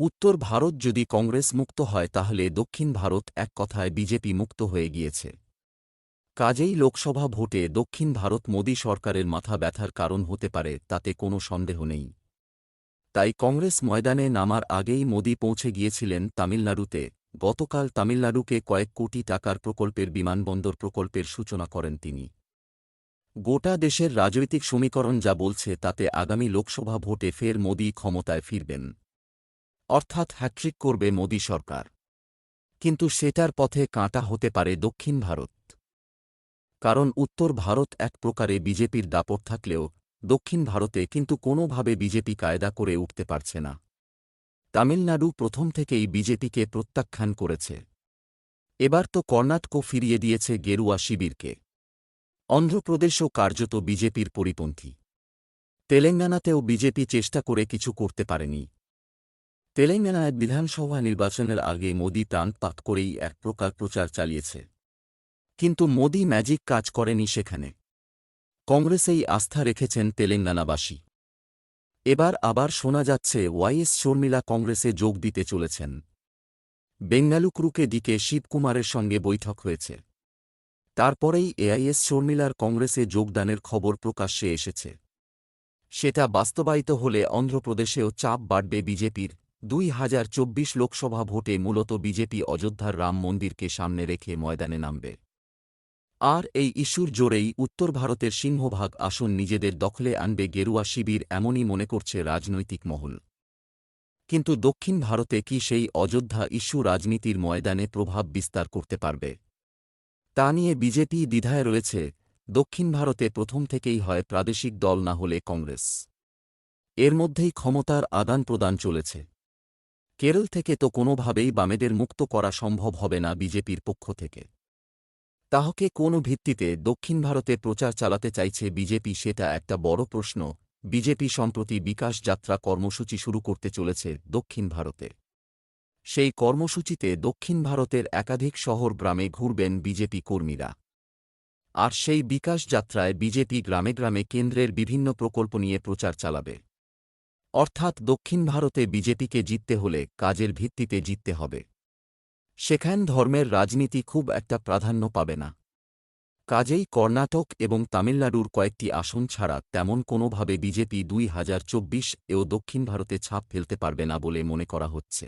উত্তর ভারত যদি কংগ্রেস মুক্ত হয় তাহলে দক্ষিণ ভারত এক কথায় বিজেপি মুক্ত হয়ে গিয়েছে। কাজেই লোকসভা ভোটে দক্ষিণ ভারত মোদী সরকারের মাথা ব্যথার কারণ হতে পারে, তাতে কোনো সন্দেহ নেই। তাই কংগ্রেস ময়দানে নামার আগেই মোদী পৌঁছে গিয়েছিলেন তামিলনাড়ুতে। গতকাল তামিলনাড়ুকে কয়েক কোটি টাকার প্রকল্পের বিমানবন্দর প্রকল্পের সূচনা করেন তিনি। গোটা দেশের রাজনৈতিক সমীকরণ যা বলছে তাতে আগামী লোকসভা ভোটে ফের মোদী ক্ষমতায় ফিরবেন। অর্থাৎ হ্যাট্রিক করবে মোদী সরকার। কিন্তু সেটার পথে কাঁটা হতে পারে দক্ষিণ ভারত। কারণ উত্তর ভারত এক প্রকারে বিজেপির দাপট থাকলেও দক্ষিণ ভারতে কিন্তু কোনোভাবে বিজেপি কায়দা করে উঠতে পারছে না। তামিলনাড়ু প্রথম থেকেই বিজেপিকে প্রত্যাখ্যান করেছে। এবার তো কর্ণাটকও ফিরিয়ে দিয়েছে গেরুয়া শিবিরকে। অন্ধ্রপ্রদেশও কার্যত বিজেপির পরিপন্থী। তেলেঙ্গানাতেও বিজেপি চেষ্টা করে কিছু করতে পারেনি। তেলেঙ্গানায় বিধানসভা নির্বাচনের আগে মোদী প্রাণপাত করেই এক প্রকার প্রচার চালিয়েছে। কিন্তু মোদী ম্যাজিক কাজ করেনি সেখানে। কংগ্রেসেই আস্থা রেখেছেন তেলেঙ্গানাবাসী। এবার আবার শোনা যাচ্ছে ওয়াইএস শর্মিলা কংগ্রেসে যোগ দিতে চলেছেন। বেঙ্গালুকুরুকে দিকে শিবকুমারের সঙ্গে বৈঠক হয়েছে। তারপরেই এআইএস শর্মিলার কংগ্রেসে যোগদানের খবর প্রকাশ্যে এসেছে। সেটা বাস্তবায়িত হলে অন্ধ্রপ্রদেশেও চাপ বাড়বে বিজেপির দুই হাজার চব্বিশ লোকসভা ভোটে মূলত বিজেপি অযোধ্যার রাম মন্দিরকে সামনে রেখে ময়দানে নামবে। আর এই ইস্যুর জোরেই উত্তর ভারতের সিংহভাগ আসন নিজেদের দখলে আনবে গেরুয়া শিবির এমনই মনে করছে রাজনৈতিক মহল। কিন্তু দক্ষিণ ভারতে কি সেই অযোধ্যা ইস্যু রাজনীতির ময়দানে প্রভাব বিস্তার করতে পারবে? তা নিয়ে বিজেপি দ্বিধায় রয়েছে, দক্ষিণ ভারতে প্রথম থেকেই হয় প্রাদেশিক দল না হলে কংগ্রেস। এর মধ্যেই ক্ষমতার আদান প্রদান চলেছে। কেরল থেকে তো কোনোভাবেই বামেদের মুক্ত করা সম্ভব হবে না বিজেপির পক্ষ থেকে। তাহকে কোন ভিত্তিতে দক্ষিণ ভারতে প্রচার চালাতে চাইছে বিজেপি সেটা একটা বড় প্রশ্ন। বিজেপি সম্প্রতি বিকাশ যাত্রা কর্মসূচি শুরু করতে চলেছে দক্ষিণ ভারতে। সেই কর্মসূচিতে দক্ষিণ ভারতের একাধিক শহর গ্রামে ঘুরবেন বিজেপি কর্মীরা। আর সেই বিকাশ যাত্রায় বিজেপি গ্রামে গ্রামে কেন্দ্রের বিভিন্ন প্রকল্প নিয়ে প্রচার চালাবে। অর্থাৎ দক্ষিণ ভারতে বিজেপিকে জিততে হলে কাজের ভিত্তিতে জিততে হবে। সেখান ধর্মের রাজনীতি খুব একটা প্রাধান্য পাবে না। কাজেই কর্ণাটক এবং তামিলনাড়ুর কয়েকটি আসন ছাড়া তেমন কোনোভাবে বিজেপি দুই হাজার চব্বিশ এও দক্ষিণ ভারতে ছাপ ফেলতে পারবে না বলে মনে করা হচ্ছে।